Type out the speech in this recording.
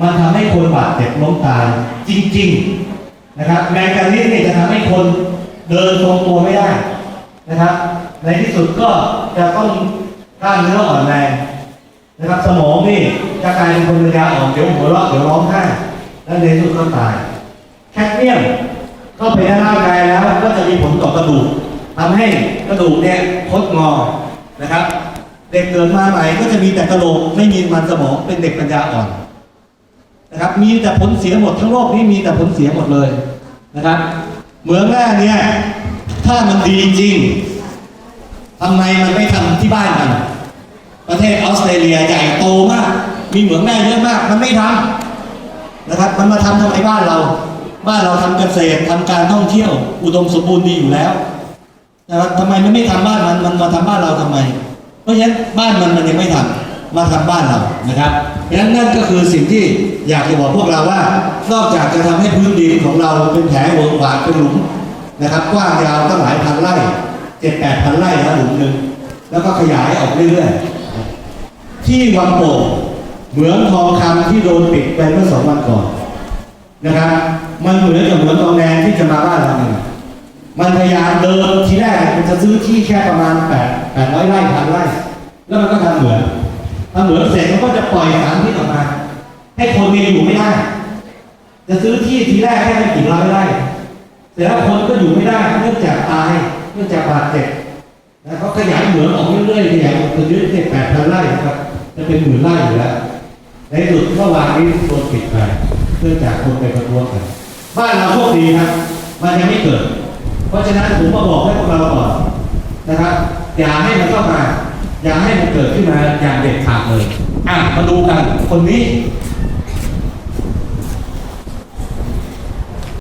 มันทำให้คนบาดเจ็บล้มตายจริง ๆนะครับ แมงกานิสเนี่ยจะทำให้คนเดินทรงตัวไม่ได้นะครับ ในที่สุดก็จะต้องกล้ามเนื้ออ่อนแรงนะครับ สมองนี่จะกลายเป็นคนปัญญาอ่อนเดี๋ยวหัวเราะเดี๋ยวร้องไห้แล้วในที่สุดก็ตาย แคดเมียมเข้าไปในร่างกายแล้วก็จะมีผลต่อกระดูกทำให้กระดูกเนี่ยคดงอนะครับ เด็กเกิดมาใหม่ก็จะมีแต่กระโหลกไม่มีมันสมองเป็นเด็กปัญญาอ่อน นะครับ มีแต่ผลเสียหมดทั้งโลกนี้มีแต่ผลเสียหมดเลยนะครับเหมืองแร่เนี่ยถ้ามันดีจริงทำไมมันไม่ทำที่บ้านกัน ประเทศออสเตรเลียใหญ่โตมาก มีเหมืองแร่เยอะมาก มันไม่ทำนะครับ มันมาทำทำไมบ้านเรา บ้านเราทำเกษตรทำการท่องเที่ยว อุดมสมบูรณ์ดีอยู่แล้วนะครับทำไมมันไม่ทำบ้านมัน มันมาทำบ้านเราทำไม เพราะฉะนั้นบ้านมันมันยังไม่ทำ มาทำบ้านเรานะครับเพราะฉะนั้นนั่นก็คือสิ่งที่อยากจะบอกพวกเราว่า นอกจากจะทำให้พื้นดินของเราเป็นแผลเวิร์กวางเป็นหลุมนะครับกว้างยาวตั้งหลายพันไร่เจ็ดแปดพันไร่นะหลุมหนึ่งแล้วก็ขยายออกเรื่อยๆที่วังโป่งเหมืองทองคำที่โดนปิดไปเมื่อสองวันก่อนนะครับ มันเหมือนกับเหมืองทองแดงที่จะมาบ้านเราเนี่ยมันพยายามเดินทีแรกมันจะซื้อที่แค่ประมาณแปดแปดร้อยไร่พันไร่ แล้วมันก็ทำเหมือง ทำเหมืองเสร็จมันก็จะปล่อยสารพิษออกมา ให้คนเนี่ยอยู่ไม่ได้ จะซื้อที่ทีแรกแค่ไม่กี่ร้อยไร่เสร็จแล้วคนก็อยู่ไม่ได้เนื่องจากตายเนื่องจากบาดเจ็บแล้วเขาขยายเหมืองออกเรื่อยๆขยายออกจนยึดเจ็ดแปดพันไร่ครับจะเป็นหมื่นไร่อยู่แล้วในสุดเมื่อวานนี้โดนปิดไปเนื่องจากคนไปประท้วงกันบ้านเราโชคดีครับ มันยังไม่เกิด เพราะฉะนั้นผมมาบอกให้พวกเราก่อนนะครับ อย่าให้มันเข้ามา อย่าให้มันเกิดขึ้นมาอย่างเด็ด มาดูกัน คนนี้